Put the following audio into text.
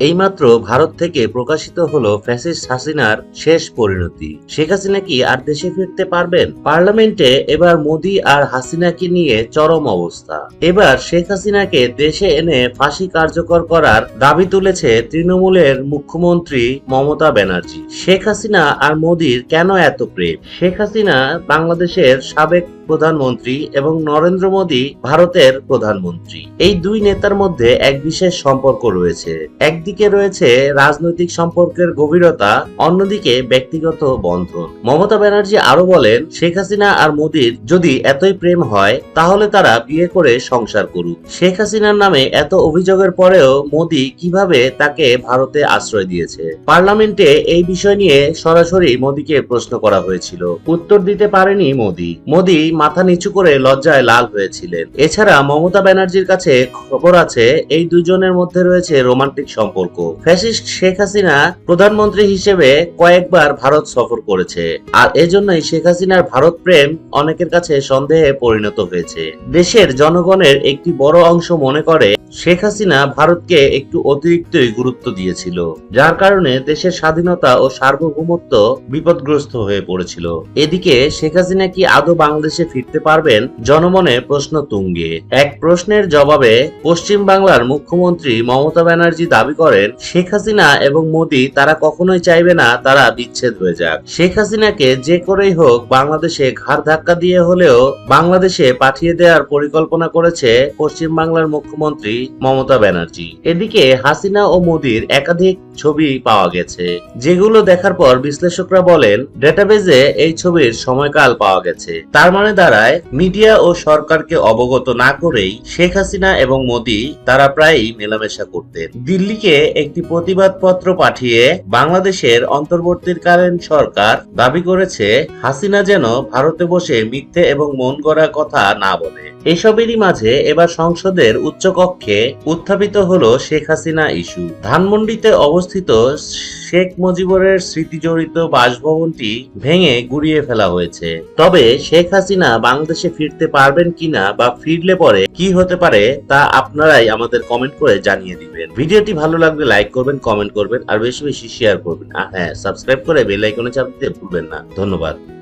এইমাত্র ভারত থেকে প্রকাশিত হলো ফ্যাসিস্ট হাসিনার শেষ পরিণতি। শেখ হাসিনা কি আর দেশে ফিরতে পারবেন? পার্লামেন্টে এবার মোদি আর হাসিনাকে নিয়ে চরম অবস্থা। এবার শেখ হাসিনাকে দেশে এনে ফাঁসি কার্যকর করার দাবি তুলেছে তৃণমূলের মুখ্যমন্ত্রী মমতা ব্যানার্জি। শেখ হাসিনা আর মোদির কেন এত প্রেম? শেখ হাসিনা বাংলাদেশের সাবেক প্রধানমন্ত্রী এবং নরেন্দ্র মোদী ভারতের প্রধানমন্ত্রী। এই দুই নেতার মধ্যে এক বিশেষ সম্পর্ক রয়েছে। একদিকে রয়েছে রাজনৈতিক সম্পর্কের গভীরতা, অন্যদিকে ব্যক্তিগত বন্ধন। মমতা ব্যানার্জি আরও বলেন, শেখ হাসিনা আর মোদীর যদি এতই প্রেম হয়, তাহলে তারা বিয়ে করে সংসার করুক। শেখ হাসিনার নামে এত অভিযোগের পরেও মোদী কীভাবে তাকে ভারতে আশ্রয় দিয়েছে? পার্লামেন্টে এই বিষয় নিয়ে সরাসরি মোদীকে প্রশ্ন করা হয়েছিল। উত্তর দিতে পারেনি মোদী। মোদী মাথা নিচু করে লজ্জায় লাল হয়েছিলেন। এছাড়া মমতা ব্যানার্জির কাছে খবর আছে, এই দুজনের মধ্যে রয়েছে রোমান্টিক সম্পর্ক। ফ্যাসিস্ট শেখ হাসিনা প্রধানমন্ত্রী হিসেবে কয়েকবার ভারত সফর করেছে, আর এজন্যই শেখ হাসিনার ভারত প্রেম অনেকের কাছে সন্দেহে পরিণত হয়েছে। দেশের জনগণের একটি বড় অংশ মনে করে, শেখ হাসিনা ভারতকে একটু অতিরিক্তই গুরুত্ব দিয়েছিল, যার কারণে দেশের স্বাধীনতা ও সার্বভৌমত্ব বিপদগ্রস্ত হয়ে পড়েছিল। এদিকে শেখ হাসিনা কি আদৌ বাংলাদেশে ফিরতে পারবেন? জনমনে প্রশ্ন তুঙ্গে। এক প্রশ্নের জবাবে পশ্চিম বাংলার মুখ্যমন্ত্রী মমতা ব্যানার্জি দাবি করেন, শেখ হাসিনা এবং মোদী তারা কখনোই চাইবে না তারা বিচ্ছেদ হয়ে যাক। শেখ হাসিনাকে যে করেই হোক বাংলাদেশে ঘাড় ধাক্কা দিয়ে হলেও বাংলাদেশে পাঠিয়ে দেওয়ার পরিকল্পনা করেছে পশ্চিম বাংলার মুখ্যমন্ত্রী মমতা ব্যানার্জি। এদিকে হাসিনা ও মোদির একাধিক ছবি পাওয়া গেছে। যেগুলো দেখার পর বিশ্লেষকরা বলেন ডেটাবেজে এই ছবির সময়কাল পাওয়া গেছে। তার মানে দাঁড়ায়, মিডিয়া ও সরকারকে অবগত না করেই শেখ হাসিনা এবং মোদি তারা প্রায়ই মেলামেশা করতেন। দিল্লিকে একটি প্রতিবাদ পত্র পাঠিয়ে বাংলাদেশের অন্তর্বর্তীকালীন সরকার দাবি করেছে, হাসিনা যেন ভারতে বসে মিথ্যে এবং মন গড়া কথা না বলে। এসবেরই মাঝে এবার সংসদের উচ্চকক্ষে উত্থাপিত হলো শেখ হাসিনা ইস্যু। ধানমন্ডিতে অবস্থিত শেখ মুজিবুরের স্মৃতিজড়িত বাসভবনটি ভেঙে গুড়িয়ে ফেলা হয়েছে। তবে শেখ হাসিনা বাংলাদেশে ফিরতে পারবেন কিনা বা ফিরলে পরে কি হতে পারে তা আপনারাই আমাদের কমেন্ট করে জানিয়ে দিবেন। ভিডিওটি ভালো লাগলে লাইক করবেন, কমেন্ট করবেন, আর বেশি বেশি শেয়ার করবেন। হ্যাঁ সাবস্ক্রাইব করে বেল আইকনে চাপ দিতে ভুলবেন না। ধন্যবাদ।